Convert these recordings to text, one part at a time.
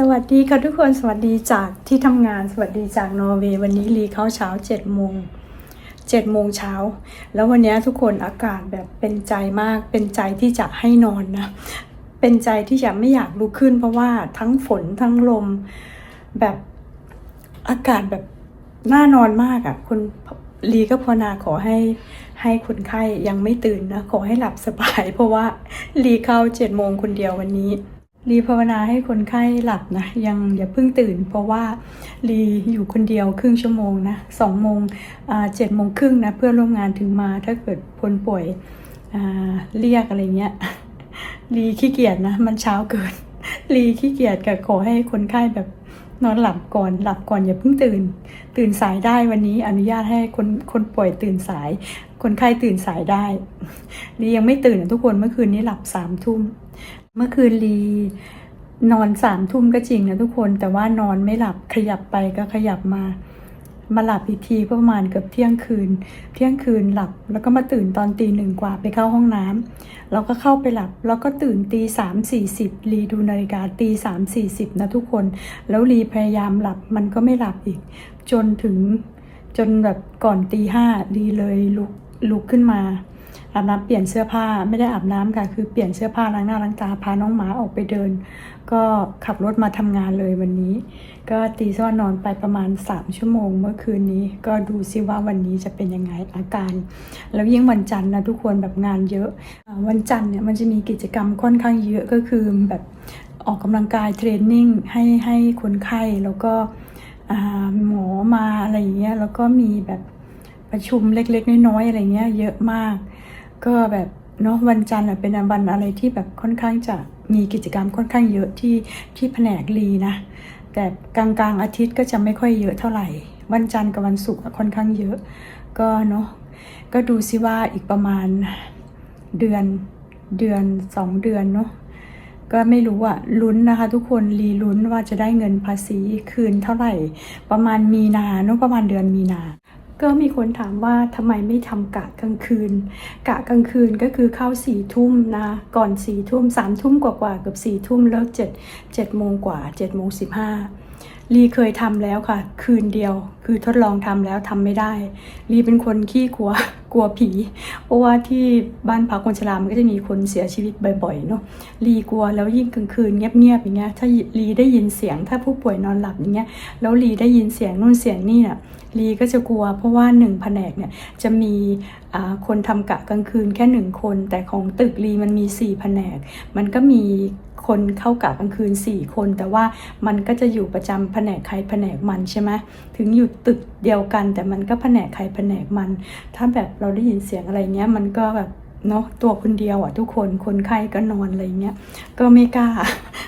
สวัสดีค่ะทุกคนสวัสดีจากที่ทำงานสวัสดีจากนอร์เวย์วันนี้รีเข้าเช้า7จ็ดโมงเจ็ดโมงเช้า แล้ววันนี้ทุกคนอากาศแบบเป็นใจมาก เป็นใจที่จะให้นอนนะ เป็นใจที่จะไม่อยากลุกขึ้น เพราะว่าทั้งฝนทั้งลมแบบอากาศแบบน่านอนมากอะ่ะคุณลีก็ภาวนาขอให้ให้คนไข้ยังไม่ตื่นนะ ขอให้หลับสบาย เพราะว่าลีเข้าเจ็ดโมงคนเดียววันนี้ รีภาวนาให้คนไข้หลับนะ ยังอย่าเพิ่งตื่น เพราะว่ารีอยู่คนเดียวครึ่งชั่วโมงนะสองโมงเจ็ดโมงครึ่งนะ เพื่อนร่วมงานถึงมาถ้าเกิดคนป่วยเรียกอะไรเงี้ยรีขี้เกียจนะ มันเช้าเกินรีขี้เกียจกับขอให้คนไข้แบบนอนหลับก่อนหลับก่อนอย่าเพิ่งตื่น ตื่นสายได้วันนี้อนุญาตให้คนคนป่วยตื่นสาย คนไข้ตื่นสายได้รียังไม่ตื่นนะทุกคนเมื่อคืนนี้หลับสามทุ่ม เมื่อคืนลีนอนสามทุ่มก็จริงนะทุกคนแต่ว่านอนไม่หลับขยับไปก็ขยับมา มาหลับอีกทีประมาณเกือบเที่ยงคืน เที่ยงคืนหลับ แล้วก็มาตื่นตอนตีหนึ่งกว่าไปเข้าห้องน้ำแล้วก็เข้าไปหลับ แล้วก็ตื่นตีสามสี่สิบลีดูนาฬิกาตีสามสี่สิบนะทุกคน แล้วลีพยายามหลับมันก็ไม่หลับอีก จนถึงจนแบบก่อนตีห้าลีเลยลุกลุกขึ้นมา อาบน้ำเปลี่ยนเสื้อผ้าไม่ได้อาบน้ำค่ะ คือเปลี่ยนเสื้อผ้าล้างหน้าล้างตาพาน้องหมาออกไปเดิน ก็ขับรถมาทำงานเลยวันนี้ ก็ตีซ่อนนอนไปประมาณ 3 ชั่วโมงเมื่อคืนนี้ ก็ดูซิว่าวันนี้จะเป็นยังไงอาการ แล้วยิ่งวันจันทร์นะทุกคนแบบงานเยอะ วันจันทร์เนี่ยมันจะมีกิจกรรมค่อนข้างเยอะก็คือแบบออกกำลังกายเทรนนิ่งให้ให้คนไข้แล้วก็หมอมาอะไรอย่างเงี้ยแล้วก็มีแบบ ประชุมเล็กๆ น้อยๆอะไรเงี้ยเยอะมาก ก็แบบเนาะวันจันทร์เป็นวันอะไรที่แบบค่อนข้างจะมีกิจกรรมค่อนข้างเยอะที่ที่แผนกลีนะ แต่กลางกลางๆอาทิตย์ก็จะไม่ค่อยเยอะเท่าไหร่ วันจันทร์กับวันศุกร์ค่อนข้างเยอะ ก็เนาะก็ดูซิว่าอีกประมาณเดือนเดือนสองเดือนเนาะก็ไม่รู้อะลุ้นนะคะ ทุกคนรีลุ้นว่าจะได้เงินภาษีคืนเท่าไหร่ ประมาณมีนาเนาะประมาณเดือนมีนา ก็มีคนถามว่าทำไมไม่ทำกะกลางคืน กะกลางคืนก็คือเข้าสี่ทุ่มนะก่อนสี่ทุ่มสามทุ่มกว่าๆเกือบสี่ทุ่มเลิกเจ็ดเจ็ดโมงกว่าเจ็ดโมงสิบห้า ลีเคยทำแล้วค่ะ คืนเดียว คือทดลองทำแล้วทำไม่ได้ลีเป็นคนขี้กลัวกลัวผี เพราะว่าที่บ้านพักคนชรามันก็จะมีคนเสียชีวิตบ่อยๆเนาะลีกลัวแล้วยิ่งกลางคืนเงียบๆอย่างเงี้ยถ้าลีได้ยินเสียงถ้าผู้ป่วยนอนหลับอย่างเงี้ยแล้วลีได้ยินเสียงนู่นเสียงนี่น่ะลีก็จะกลัวเพราะว่าหนึ่งแผนกเนี่ยจะมีคนทำกะกลางคืนแค่หนึ่งคน แต่ของตึกลีมันมีสี่แผนก มันก็มี คนเข้ากะกลางคืนสี่คน แต่ว่ามันก็จะอยู่ประจำแผนกใครแผนกมันใช่ไหมถึงอยู่ตึกเดียวกัน แต่มันก็แผนกใครแผนกมัน ถ้าแบบเราได้ยินเสียงอะไรเงี้ยมันก็แบบเนาะตัวคนเดียวอะทุกคนคนไข้ก็นอนอะไรเงี้ยก็ไม่กล้า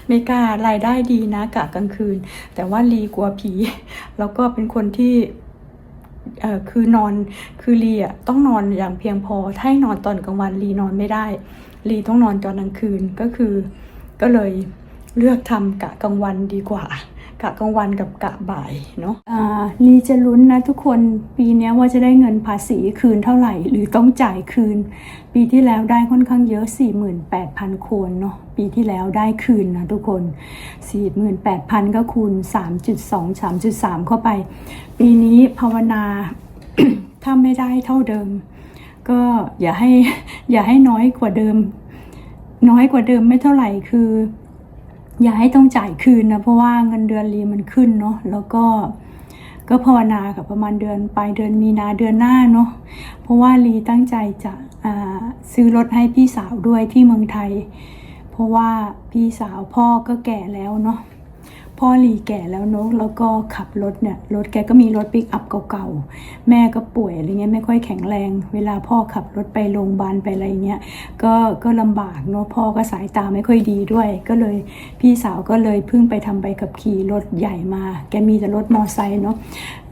ไม่กล้ารายได้ดีนะกะกลางคืน แต่ว่าลีกลัวผีแล้วก็เป็นคนที่เออคือนอนคือลีอะต้องนอนอย่างเพียงพอถ้าให้นอนตอนกลางวันลีนอนไม่ได้ลีต้องนอนตอนกลางคืนก็คือ ก็เลยเลือกทำกะกลางวันดีกว่ากะกลางวันกับกะบ่ายเนาะลีจะลุ้นนะทุกคนปีนี้ว่าจะได้เงินภาษีคืนเท่าไหร่ หรือต้องจ่ายคืน ปีที่แล้วได้ค่อนข้างเยอะ 48,000 คนเนาะปีที่แล้วได้คืนนะทุกคน 48,000 ก็คูณ 3.2 3.3 เข้าไป ปีนี้ภาวนาถ้าไม่ได้เท่าเดิม ก็อย่าให้อย่าให้น้อยกว่าเดิม น้อยกว่าเดิมไม่เท่าไหร่คือ อย่าให้ต้องจ่ายคืนนะเพราะว่าเงินเดือนรีมันขึ้นเนาะแล้วก็ก็ภาวนากับประมาณเดือนปลายเดือนมีนาเดือนหน้าเนาะเพราะว่ารีตั้งใจจะซื้อรถให้พี่สาวด้วยที่เมืองไทย เพราะว่าพี่สาวพ่อก็แก่แล้วเนาะ พ่อลีแก่แล้วเนาะแล้วก็ขับรถเนี่ยรถแกก็มีรถปิกอัพเก่าๆ แม่ก็ป่วยอะไรเงี้ยไม่ค่อยแข็งแรง เวลาพ่อขับรถไปโรงพยาบาลไปอะไรเงี้ยก็ก็ลำบากเนาะพ่อก็สายตาไม่ค่อยดีด้วย ก็เลยพี่สาวก็เลยเพิ่งไปทำใบขับขี่รถใหญ่มา แกมีแต่รถมอไซค์เนาะ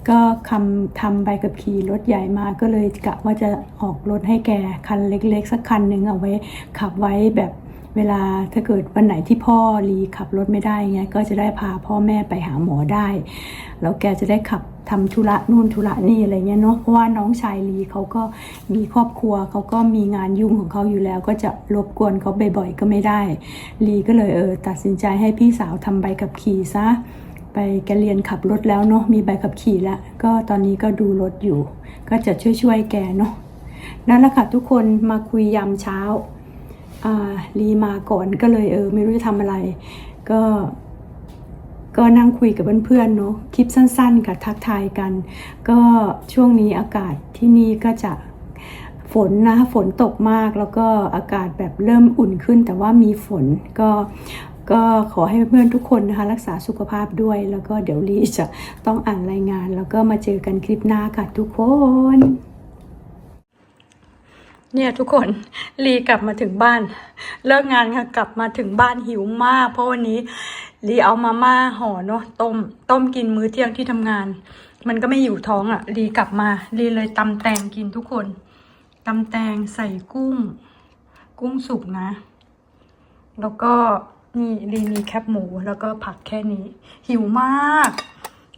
ก็คำทำใบขับขี่รถใหญ่มาก็เลยกะว่าจะออกรถให้แกคันเล็กๆ สักคันหนึ่งเอาไว้ขับไว้แบบ เวลาถ้าเกิดวันไหนที่พ่อลีขับรถไม่ได้เงี้ยก็จะได้พาพ่อแม่ไปหาหมอได้ แล้วแกจะได้ขับทำธุระนู่นธุระนี่อะไรเงี้ยเนาะเพราะว่าน้องชายลีเขาก็มีครอบครัวเขาก็มีงานยุ่งของเขาอยู่แล้ว ก็จะรบกวนเขาบ่อยๆก็ไม่ได้ ลีก็เลยเออตัดสินใจให้พี่สาวทำใบขับขี่ซะไปแกเรียนขับรถแล้วเนาะมีใบขับขี่แล้วก็ตอนนี้ก็ดูรถอยู่ ก็จะช่วยๆแกเนาะนั่นแหละค่ะทุกคนมาคุยยามเช้าอ่า ลีมาก่อนก็เลยเออไม่รู้จะทำอะไร ก็ก็นั่งคุยกับเพื่อนๆเนาะคลิปสั้นๆกับทักทายกัน ก็ช่วงนี้อากาศที่นี่ก็จะฝนนะฝนตกมากแล้วก็อากาศแบบเริ่มอุ่นขึ้น แต่ว่ามีฝนก็ก็ขอให้เพื่อนๆทุกคนนะคะรักษาสุขภาพด้วย แล้วก็เดี๋ยวลีจะต้องอ่านรายงาน แล้วก็มาเจอกันคลิปหน้าค่ะทุกคน เนี่ยทุกคนลีกลับมาถึงบ้าน เลิกงานค่ะกลับมาถึงบ้านหิวมาก เพราะวันนี้ลีเอามาม่าห่อเนาะต้ม ต้มกินมื้อเที่ยงที่ทำงาน มันก็ไม่อยู่ท้องอะ่ะลีกลับมาลีเลยตำแตงกินทุกคนตำแตงใส่กุ้ง กุ้งสุกนะ แล้วก็นี่ลีมีแคบหมูแล้วก็ผักแค่นี้ หิวมาก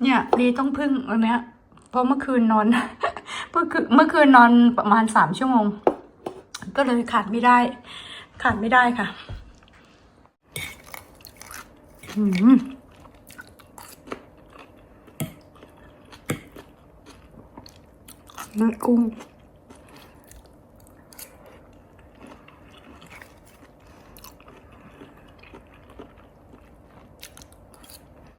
เนี่ยลีต้องพึ่งอันเนี้ยเพราะเมื่อคืนนอนเมื่อคืนเมื่อคืนนอนประมาณสามชั่วโมง ก็เลยขาดไม่ได้ ขาดไม่ได้ค่ะอืมกุ้ง